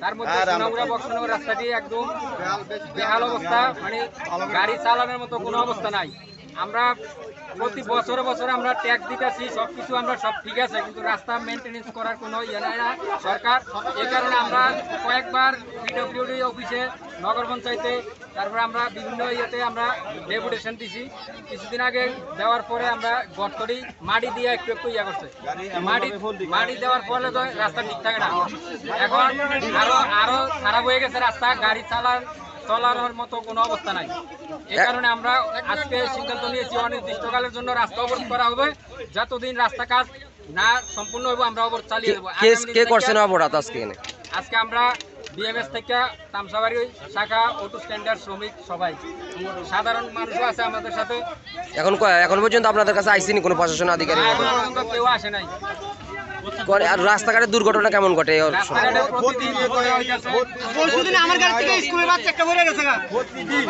তার মধ্যে সোনামুড়া বক্সনগর রাস্তাটি একদম বেহাল অবস্থা মানে গাড়ি চালানোর মতো কোনো অবস্থা নাই। আমরা প্রতি বছরে বছরে আমরা ট্যাক্স দিতেছি সব কিছু আমরা সব ঠিক আছে, কিন্তু রাস্তা মেনটেনেন্স করার কোনো ইয়ে নাই না সরকার। এই কারণে আমরা কয়েকবার পিডব্লিউডি অফিসে নগর পঞ্চায়েতে, তারপরে আমরা বিভিন্ন ইয়েতে আমরা ডেপুটেশন দিছি। কিছুদিন আগে দেওয়ার পরে আমরা গর্তটি মাটি দিয়ে একটু একটু ইয়ে করছে। মাটি মাটি দেওয়ার ফলে তো রাস্তা ঠিক থাকে না। এখন আরও আরও খারাপ হয়ে গেছে রাস্তা, গাড়ি চালান চলানোর মতো কোনো অবস্থা নাই। এই কারণে আমরা আজকে সিদ্ধান্ত নিয়েছি অনির্দিষ্টকালের জন্য রাস্তা অবরোধ করা হবে। যতদিন রাস্তা কাজ না সম্পূর্ণ হবে আমরা অবরোধ চালিয়ে দেবো। কে করছেন অপরাধ আজকে আজকে আমরা বিএমএস থেকে তামসাবাড়ি শাখা অটো স্ট্যান্ডার্ড শ্রমিক সবাই। সাধারণ মানুষও আছে আমাদের সাথে। এখন এখন পর্যন্ত আপনাদের কাছে আইসিনি কোনো প্রশাসন আধিকারিক কেউ আসে নাই। করে- আর রাস্তাঘাটের দুর্ঘটনা কেমন ঘটে? রাস্তাঘাটে। পরশুদিন আমার গাড়ি থেকে স্কুলের বাচ্চা একটা গেছে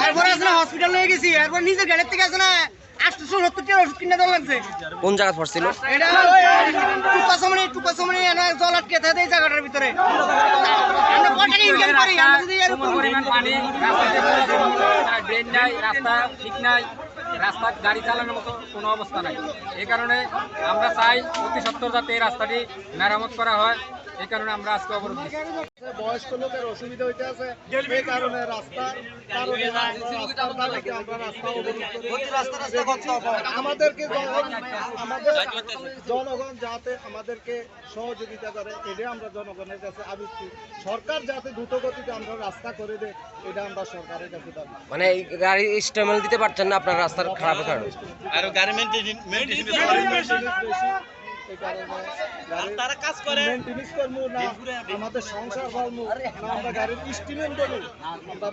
এরপর আছে হসপিটাল নিয়ে গেছি এরপর নিজের গাড়ির থেকে আছে না আটশো সত্তর টাকা ওষুধ কিনে দেওয়া লাগছে। কোন জায়গা পড়ছিল? এটা টুপা সমনি টুপা সমনি এনে জল আটকে থাকে এই জায়গাটার ভিতরে। আমরা কত টাকা ইনকাম করি আমরা যদি এরকম পরিমাণ পানি রাস্তাতে ড্রেন নাই রাস্তা ঠিক নাই। রাস্তা গাড়ি চালানোর মতো কোনো অবস্থা নাই। এই কারণে আমরা চাই অতি সত্তর যাতে এই রাস্তাটি মেরামত করা হয়। এই কারণে আমরা আজকে অবরোধ বয়স্ক লোকের অসুবিধা হইতে আছে। এই কারণে রাস্তা কারণে। আমাদেরকে আমাদের জনগণ যাতে আমাদেরকে সহযোগিতা করে এটা আমরা জনগণের কাছে আবৃত্তি। সরকার যাতে দ্রুত গতিতে আমরা রাস্তা করে দেয় এটা আমরা সরকারের কাছে দাবি। মানে এই গাড়ি স্টেমেল দিতে পারছেন না আপনার রাস্তার খারাপের কারণে। Maintenance করব না আমাদের সংসার ভাববো আমরা গাড়ির স্টিমেন্ট দেবো আমরা